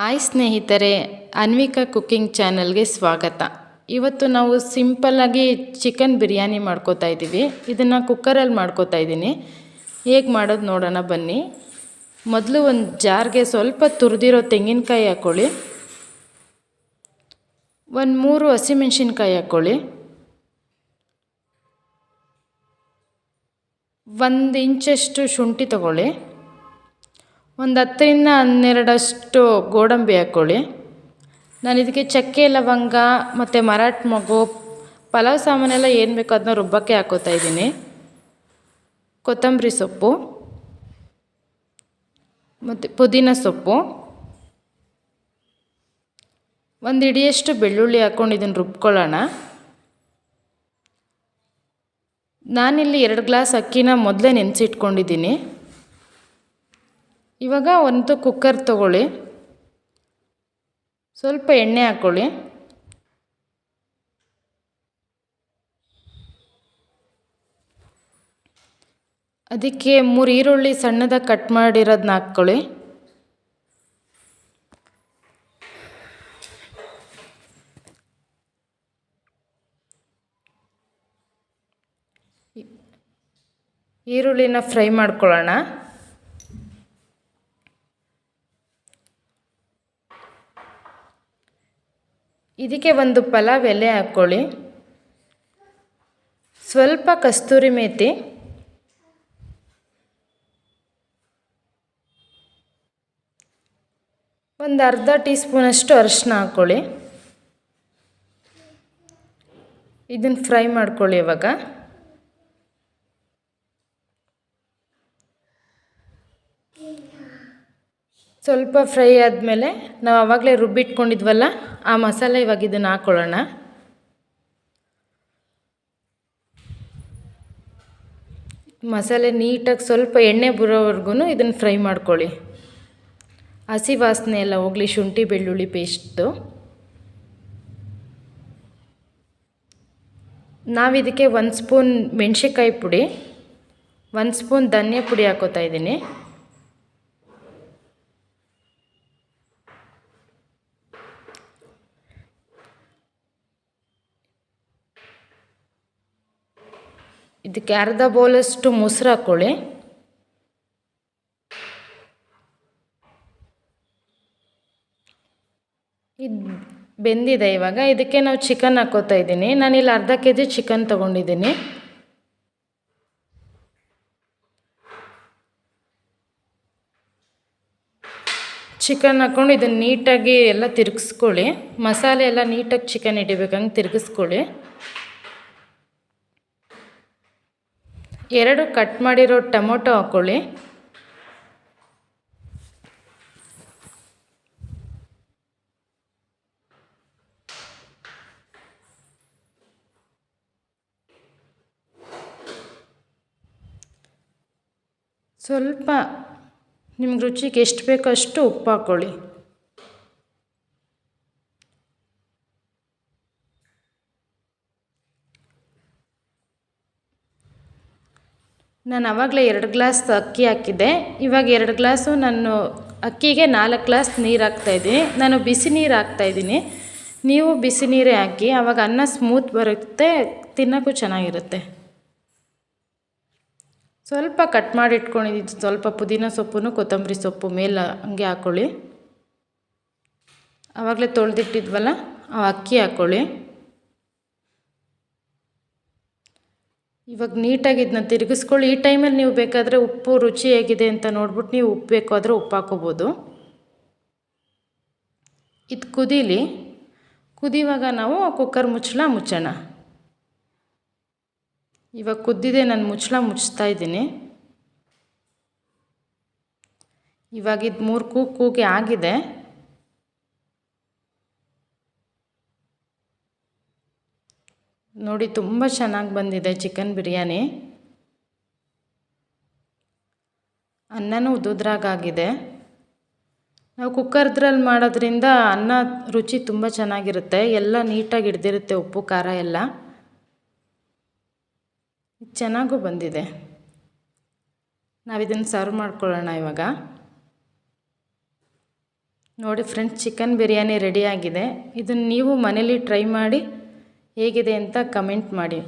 Hi ಸ್ನೇಹಿತರೆ, Anvika cooking ಚಾನಲ್ಗೆ ಸ್ವಾಗತ. ಇವತ್ತು ನಾವು ಸಿಂಪಲ್ಲಾಗಿ ಚಿಕನ್ ಬಿರಿಯಾನಿ ಮಾಡ್ಕೋತಾ ಇದ್ದೀವಿ. ಇದನ್ನು ಕುಕ್ಕರಲ್ಲಿ ಮಾಡ್ಕೋತಾ ಇದ್ದೀನಿ. ಹೇಗೆ ಮಾಡೋದು ನೋಡೋಣ ಬನ್ನಿ. ಮೊದಲು ಒಂದು ಜಾರ್ಗೆ ಸ್ವಲ್ಪ ತುರಿದಿರೋ ತೆಂಗಿನಕಾಯಿ ಹಾಕ್ಕೊಳ್ಳಿ ಒಂದು ಮೂರು ಹಸಿಮೆಣ್ಸಿನ್ಕಾಯಿ ಹಾಕ್ಕೊಳ್ಳಿ ಒಂದು ಇಂಚಷ್ಟು ಶುಂಠಿ ತಗೊಳ್ಳಿ. ಒಂದು ಹತ್ತರಿಂದ ಹನ್ನೆರಡಷ್ಟು ಗೋಡಂಬಿ ಹಾಕ್ಕೊಳ್ಳಿ. ನಾನು ಇದಕ್ಕೆ ಚಕ್ಕೆ, ಲವಂಗ ಮತ್ತು ಮರಾಠ ಮಗು, ಪಲಾವ್ ಸಾಮಾನೆಲ್ಲ ಏನು ಬೇಕೋ ಅದನ್ನ ರುಬ್ಬಕ್ಕೆ ಹಾಕೋತಾ ಇದ್ದೀನಿ. ಕೊತ್ತಂಬರಿ ಸೊಪ್ಪು ಮತ್ತು ಪುದೀನ ಸೊಪ್ಪು. ಒಂದು ಹಿಡಿಯಷ್ಟು ಬೆಳ್ಳುಳ್ಳಿ ಹಾಕ್ಕೊಂಡು ಇದನ್ನು ರುಬ್ಕೊಳ್ಳೋಣ. ನಾನಿಲ್ಲಿ ಎರಡು ಗ್ಲಾಸ್ ಅಕ್ಕಿನ ಮೊದಲೇ ನೆನೆಸಿಟ್ಕೊಂಡಿದ್ದೀನಿ. ಇವಾಗ ಒಂದು ಕುಕ್ಕರ್ ತಗೊಳ್ಳಿ. ಸ್ವಲ್ಪ ಎಣ್ಣೆ ಹಾಕ್ಕೊಳ್ಳಿ ಅದಕ್ಕೆ ಮೂರು ಈರುಳ್ಳಿ ಸಣ್ಣದಾಗಿ ಕಟ್ ಮಾಡಿರೋದನ್ನ ಹಾಕ್ಕೊಳ್ಳಿ. ಈರುಳ್ಳಿನ ಫ್ರೈ ಮಾಡ್ಕೊಳ್ಳೋಣ. ಇದಕ್ಕೆ ಒಂದು ಪಲಾವ್ ಎಲೆ ಹಾಕ್ಕೊಳ್ಳಿ. ಸ್ವಲ್ಪ ಕಸ್ತೂರಿ ಮೇಥಿ ಒಂದು ಅರ್ಧ ಟೀ ಸ್ಪೂನಷ್ಟು ಅರಿಶಿನ ಹಾಕ್ಕೊಳ್ಳಿ. ಇದನ್ನು ಫ್ರೈ ಮಾಡ್ಕೊಳ್ಳಿ ಇವಾಗ. ಸ್ವಲ್ಪ ಫ್ರೈ ಆದಮೇಲೆ ನಾವು ಆವಾಗಲೇ ರುಬ್ಬಿಟ್ಕೊಂಡಿದ್ವಲ್ಲ, ಆ ಮಸಾಲೆ ಇವಾಗ ಇದನ್ನು ಹಾಕ್ಕೊಳ್ಳೋಣ ಮಸಾಲೆ ನೀಟಾಗಿ ಸ್ವಲ್ಪ ಎಣ್ಣೆ ಬರೋವರೆಗೂ ಇದನ್ನು ಫ್ರೈ ಮಾಡ್ಕೊಳ್ಳಿ. ಹಸಿ ವಾಸನೆ ಎಲ್ಲ ಹೋಗಲಿ, ಶುಂಠಿ, ಬೆಳ್ಳುಳ್ಳಿ ಪೇಸ್ಟು. ನಾವಿದಕ್ಕೆ ಒಂದು ಸ್ಪೂನ್ ಮೆಣಸಿನ್ಕಾಯಿ ಪುಡಿ, ಒಂದು ಸ್ಪೂನ್ ಧನಿಯಾ ಪುಡಿ ಹಾಕೋತಾ ಇದ್ದೀನಿ. ಇದಕ್ಕೆ ಅರ್ಧ ಬೌಲಷ್ಟು ಮೊಸರು ಹಾಕ್ಕೊಳ್ಳಿ ಇದು ಬೆಂದಿದೆ ಇವಾಗ. ಇದಕ್ಕೆ ನಾವು ಚಿಕನ್ ಹಾಕೋತಾ ಇದ್ದೀನಿ. ಇಲ್ಲಿ ಅರ್ಧ ಕೆ ಜಿ ಚಿಕನ್ ತೊಗೊಂಡಿದ್ದೀನಿ. ಚಿಕನ್ ಹಾಕ್ಕೊಂಡು ಇದನ್ನು ನೀಟಾಗಿ ಎಲ್ಲ ತಿರುಗಿಸ್ಕೊಳ್ಳಿ. ಮಸಾಲೆ ಎಲ್ಲ ನೀಟಾಗಿ ಚಿಕನ್ ಹಿಡಿಬೇಕಂಗೆ ತಿರುಗಿಸ್ಕೊಳ್ಳಿ. ಎರಡು ಕಟ್ ಮಾಡಿರೋ ಟೊಮೊಟೊ ಹಾಕ್ಕೊಳ್ಳಿ ಸ್ವಲ್ಪ ನಿಮ್ಗೆ ರುಚಿಗೆ ಎಷ್ಟು ಬೇಕೋ ಅಷ್ಟು ಉಪ್ಪು ಹಾಕ್ಕೊಳ್ಳಿ ನಾನು ಆವಾಗಲೇ ಎರಡು ಗ್ಲಾಸ್ ಅಕ್ಕಿ ಹಾಕಿದ್ದೆ. ಇವಾಗ ಎರಡು ಗ್ಲಾಸು ನಾನು ಅಕ್ಕಿಗೆ ನಾಲ್ಕು ಗ್ಲಾಸ್ ನೀರು ಹಾಕ್ತಾಯಿದ್ದೀನಿ ನಾನು ಬಿಸಿ ನೀರು ಹಾಕ್ತಾಯಿದ್ದೀನಿ ನೀವು ಬಿಸಿ ನೀರೇ ಹಾಕಿ, ಆವಾಗ ಅನ್ನ ಸ್ಮೂತ್ ಬರುತ್ತೆ, ತಿನ್ನೋಕ್ಕೂ ಚೆನ್ನಾಗಿರುತ್ತೆ. ಸ್ವಲ್ಪ ಕಟ್ ಮಾಡಿ ಇಟ್ಕೊಂಡಿದ್ದು ಸ್ವಲ್ಪ ಪುದೀನ ಸೊಪ್ಪು ಕೊತ್ತಂಬರಿ ಸೊಪ್ಪು ಮೇಲೆ ಹಂಗೆ ಹಾಕ್ಕೊಳ್ಳಿ ಆವಾಗಲೇ ತೊಳೆದಿಟ್ಟಿದ್ವಲ್ಲ, ಆ ಅಕ್ಕಿ ಹಾಕ್ಕೊಳ್ಳಿ ಇವಾಗ ನೀಟಾಗಿ ಇದನ್ನ ತಿರುಗಿಸ್ಕೊಳ್ಳಿ. ಈ ಟೈಮಲ್ಲಿ ನೀವು ಬೇಕಾದರೆ ಉಪ್ಪು ರುಚಿ ಹೇಗಿದೆ ಅಂತ ನೋಡ್ಬಿಟ್ಟು ನೀವು ಉಪ್ಪು ಬೇಕು ಆದರೆ ಉಪ್ಪು ಹಾಕೋಬೋದು. ಇದು ಕುದೀಲಿ. ಕುದಿಯುವಾಗ ನಾವು ಕುಕ್ಕರ್ ಮುಚ್ಚಳ ಮುಚ್ಚೋಣ. ಇವಾಗ ಕುದ್ದಿದೆ, ನಾನು ಮುಚ್ಚಳ ಮುಚ್ತಾ ಇದ್ದೀನಿ. ಇವಾಗ ಇದು ಮೂರು ಕೂಗಿ ಆಗಿದೆ. ನೋಡಿ ತುಂಬ ಚೆನ್ನಾಗಿ ಬಂದಿದೆ ಚಿಕನ್ ಬಿರಿಯಾನಿ. ಅನ್ನನೂ ಉದುದ್ರಾಗಾಗಿದೆ. ನಾವು ಕುಕ್ಕರ್ದ್ರಲ್ಲಿ ಮಾಡೋದ್ರಿಂದ ಅನ್ನ ರುಚಿ ತುಂಬ ಚೆನ್ನಾಗಿರುತ್ತೆ. ಎಲ್ಲ ನೀಟಾಗಿ ಹಿಡ್ದಿರುತ್ತೆ ಉಪ್ಪು, ಖಾರ ಎಲ್ಲ. ಚೆನ್ನಾಗೂ ಬಂದಿದೆ. ನಾವಿದನ್ನು ಸರ್ವ್ ಮಾಡ್ಕೊಳ್ಳೋಣ ಇವಾಗ. ನೋಡಿ ಫ್ರೆಂಡ್ಸ್, ಚಿಕನ್ ಬಿರಿಯಾನಿ ರೆಡಿಯಾಗಿದೆ ಇದನ್ನು ನೀವು ಮನೇಲಿ ಟ್ರೈ ಮಾಡಿ ಹೇಗಿದೆ ಅಂತ ಕಮೆಂಟ್ ಮಾಡಿ.